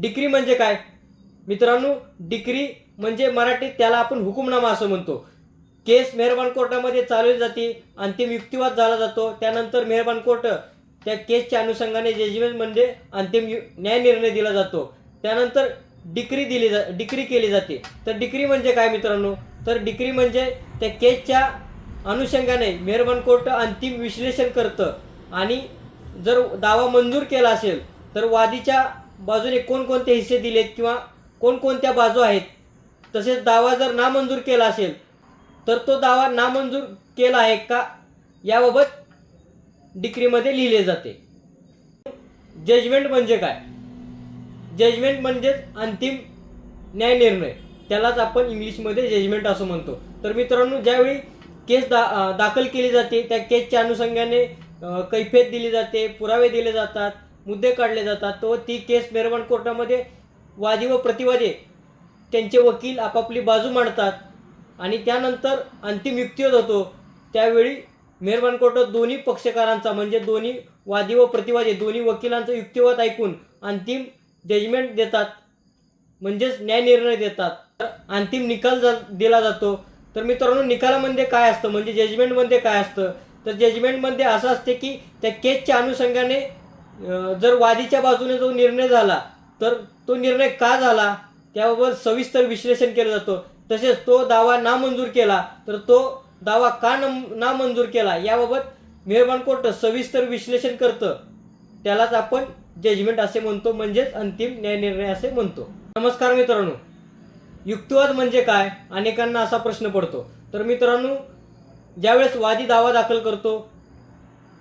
Decree म्हणजे काय? मित्रांनो डिक्री म्हणजे मराठीत त्याला आपण हुकुमनामा असं म्हणतो. केस मेहरबान कोर्टामध्ये चालवली जाते अंतिम युक्तिवाद झाला जातो. त्यानंतर मेहरबान कोर्ट त्या केसच्या अनुषंगाने जजमेंटमध्ये अंतिम यु न्याय निर्णय दिला जातो. त्यानंतर डिक्री दिली जा डिक्री केली जाते. तर डिक्री म्हणजे काय मित्रांनो? तर डिक्री म्हणजे त्या केसच्या अनुषंगाने मेहरबान कोर्ट अंतिम विश्लेषण करतं. आणि जर दावा मंजूर केला असेल तर वादीच्या बाजूने कोणकोणते हिस्से दिलेत किंवा कोणकोणत्या बाजू आहेत तसेच दावा जर नामंजूर केला असेल तर तो दावा नामंजूर केला आहे का याबाबत डिक्रीमध्ये लिहिले जाते. जजमेंट म्हणजे काय? जजमेंट म्हणजेच अंतिम न्याय निर्णय. त्यालाच आपण इंग्लिशमध्ये जजमेंट असं म्हणतो. तर मित्रांनो ज्यावेळी केस दा दाखल केली जाते त्या केसच्या अनुषंगाने कैफेत कैफियत दिली जाते पुरावे दिले जातात. मुद्दे काढले जातात. तो ती केस मेहरबान कोर्टामध्ये वादी व प्रतिवादी त्यांचे वकील आपापली बाजू मांडतात आणि त्यानंतर अंतिम युक्तिवाद होतो. त्यावेळी मेहरबान कोर्टात दोन्ही पक्षकारांचा म्हणजे दोन्ही वादी व प्रतिवादी दोन्ही वकिलांचा युक्तिवाद ऐकून अंतिम जजमेंट देतात. म्हणजेच न्यायनिर्णय देतात. तर अंतिम निकाल जा दिला जातो तर मित्रांनो निकालामध्ये काय असतं? म्हणजे जजमेंटमध्ये काय असतं? तर जजमेंटमध्ये असं असते की त्या केसच्या अनुषंगाने जर वादीच्या बाजूने जो निर्णय झाला तर तो निर्णय का झाला? त्याबाबत सविस्तर विश्लेषण केलं जातं. तसेच तो दावा नामंजूर केला तर तो दावा का नम नामंजूर केला? याबाबत मेहरबान कोर्ट सविस्तर विश्लेषण करतं. त्यालाच आपण जजमेंट असे म्हणतो म्हणजेच अंतिम न्यायनिर्णय असे म्हणतो. नमस्कार मित्रांनो. युक्तिवाद म्हणजे काय? अनेकांना असा प्रश्न पडतो. तर मित्रांनो ज्यावेळेस वादी दावा दाखल करतो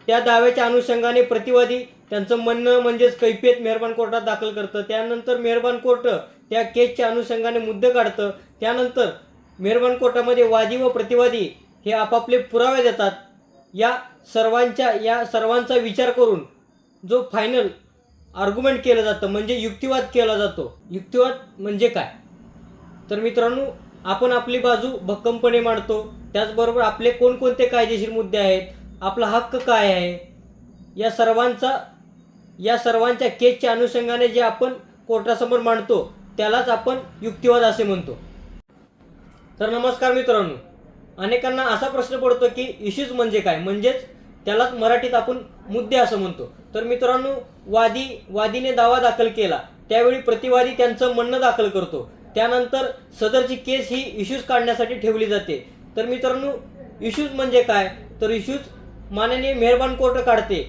त्या दाव्याच्या अनुषंगाने प्रतिवादी त्यांचं म्हणणं म्हणजेच कैफियत मेहरबान कोर्टात दाखल करतं. त्यानंतर मेहरबान कोर्ट त्या केसच्या अनुषंगाने मुद्दे काढतं. त्यानंतर मेहरबान कोर्टामध्ये वादी व प्रतिवादी हे आपापले पुरावे देतात. या सर्वांच्या या सर्वांचा विचार करून जो फायनल आर्ग्युमेंट केलं जातं म्हणजे युक्तिवाद केला जातो. युक्तिवाद म्हणजे काय? तर मित्रांनो आपण आपली बाजू भक्कमपणे मांडतो. त्याचबरोबर आपले कोणकोणते कायदेशीर मुद्दे आहेत? आपला हक्क काय आहे? या सर्वांचा या सर्वांच्या केसच्या अनुषंगाने जे आपण कोर्टासमोर मांडतो त्यालाच आपण युक्तिवाद असे म्हणतो. तर नमस्कार मित्रांनो. अनेकांना असा प्रश्न पडतो की इश्यूज म्हणजे काय? म्हणजेच त्यालाच मराठीत आपण मुद्दे असं म्हणतो. तर मित्रांनो वादी वादीने दावा दाखल केला. त्यावेळी प्रतिवादी त्यांचं म्हणणं दाखल करतो. त्यानंतर सदरची केस ही इश्यूज काढण्यासाठी ठेवली जाते. तर मित्रांनो इश्यूज म्हणजे काय? तर इश्यूज माननीय मेहरबान कोर्ट काढते.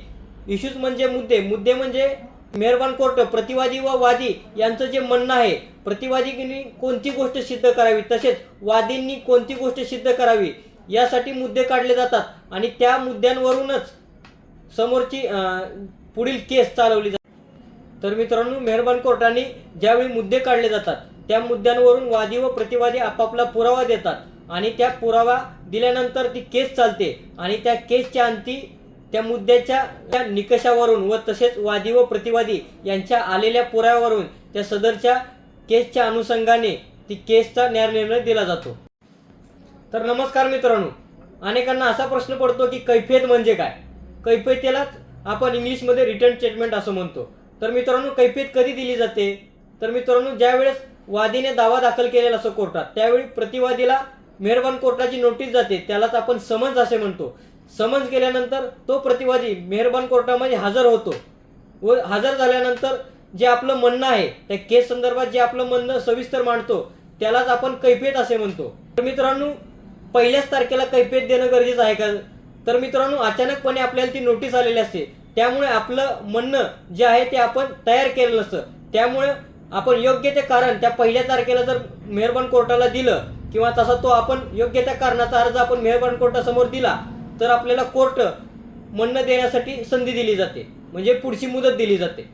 इश्यूज म्हणजे मुद्दे. मुद्दे म्हणजे मेहरबान कोर्ट प्रतिवादी व वादी यांचं जे म्हणणं आहे प्रतिवादींनी कोणती गोष्ट सिद्ध करावी? तसेच वादींनी कोणती गोष्ट सिद्ध करावी? यासाठी मुद्दे काढले जातात आणि त्या मुद्द्यांवरूनच समोरची पुढील केस चालवली जाते. तर मित्रांनो मेहरबान कोर्टाने ज्यावेळी मुद्दे काढले जातात त्या मुद्द्यांवरून वादी व प्रतिवादी आपापला पुरावा देतात आणि त्या पुरावा दिल्यानंतर ती केस चालते आणि त्या केसच्या अंती त्या मुद्द्याच्या निकषावरून व तसेच वादी व प्रतिवादी यांच्या आलेल्या पुराव्यावरून त्या सदरच्या केसच्या अनुषंगाने ती केसचा न्यायनिर्णय दिला जातो. तर नमस्कार मित्रांनो अनेकांना असा प्रश्न पडतो की कैफियत म्हणजे काय? कैफियतेलाच आपण इंग्लिशमध्ये रिटर्न स्टेटमेंट असं म्हणतो. तर मित्रांनो कैफियत कधी दिली जाते? तर मित्रांनो ज्यावेळेस वादीने दावा दाखल केलेला असो कोर्टात त्यावेळी प्रतिवादीला मेहरबान कोर्टाची नोटीस जाते त्यालाच आपण समन्स असे म्हणतो. समन्स केल्यानंतर तो प्रतिवादी मेहरबान कोर्टामध्ये हजर होतो. व हजर झाल्यानंतर जे आपलं म्हणणं आहे त्या केस संदर्भात जे आपलं म्हणणं सविस्तर मांडतो त्यालाच आपण कैफियत असे म्हणतो. तर मित्रांनो पहिल्याच तारखेला कैफियत देणं गरजेचं आहे का? तर मित्रांनो अचानकपणे आपल्याला ती नोटीस आलेली असते. त्यामुळे आपलं म्हणणं जे आहे ते आपण तयार केलेलं असतं. त्यामुळे आपण योग्य ते कारण त्या पहिल्या तारखेला जर मेहरबान कोर्टाला दिलं किंवा तसा तो आपण योग्य त्या कारणाचा अर्ज आपण मेहरबान कोर्टासमोर दिला तर आपल्याला कोर्ट म्हणणं देण्यासाठी संधी दिली जाते. म्हणजे पुढची मुदत दिली जाते.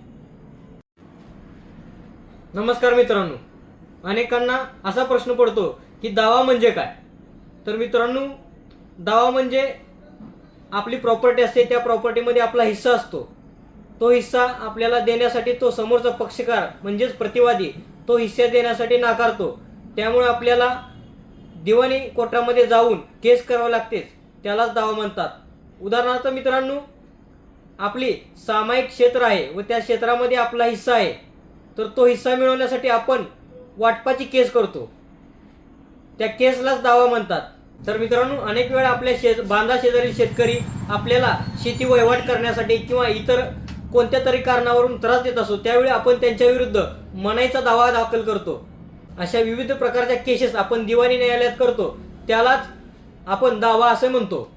नमस्कार मित्रांनो. अनेकांना असा प्रश्न पडतो की दावा म्हणजे काय? तर मित्रांनो दावा म्हणजे आपली प्रॉपर्टी असते त्या प्रॉपर्टीमध्ये आपला हिस्सा असतो. तो हिस्सा आपल्याला देण्यासाठी तो समोरचा पक्षकार म्हणजेच प्रतिवादी तो हिस्सा देण्यासाठी नाकारतो. त्यामुळे आपल्याला दिवाणी कोर्टामध्ये जाऊन केस करावं लागतेच. त्यालाच दावा म्हणतात. उदाहरणार्थ मित्रांनो आपली सामायिक क्षेत्र आहे व त्या क्षेत्रामध्ये आपला हिस्सा आहे. तर तो हिस्सा मिळवण्यासाठी आपण वाटपाची केस करतो. त्या केसलाच दावा म्हणतात. तर मित्रांनो अनेक वेळा आपल्या शेत बांधा शेजारील शेतकरी आपल्याला शेती वहिवाट करण्यासाठी किंवा इतर कोणत्या तरी कारणावरून त्रास देत असतो त्यावेळी आपण त्यांच्या विरुद्ध मनाईचा दावा दाखल करतो. अशा विविध प्रकारच्या केसेस आपण दिवाणी न्यायालयात करतो. त्यालाच आपण दावा असं म्हणतो.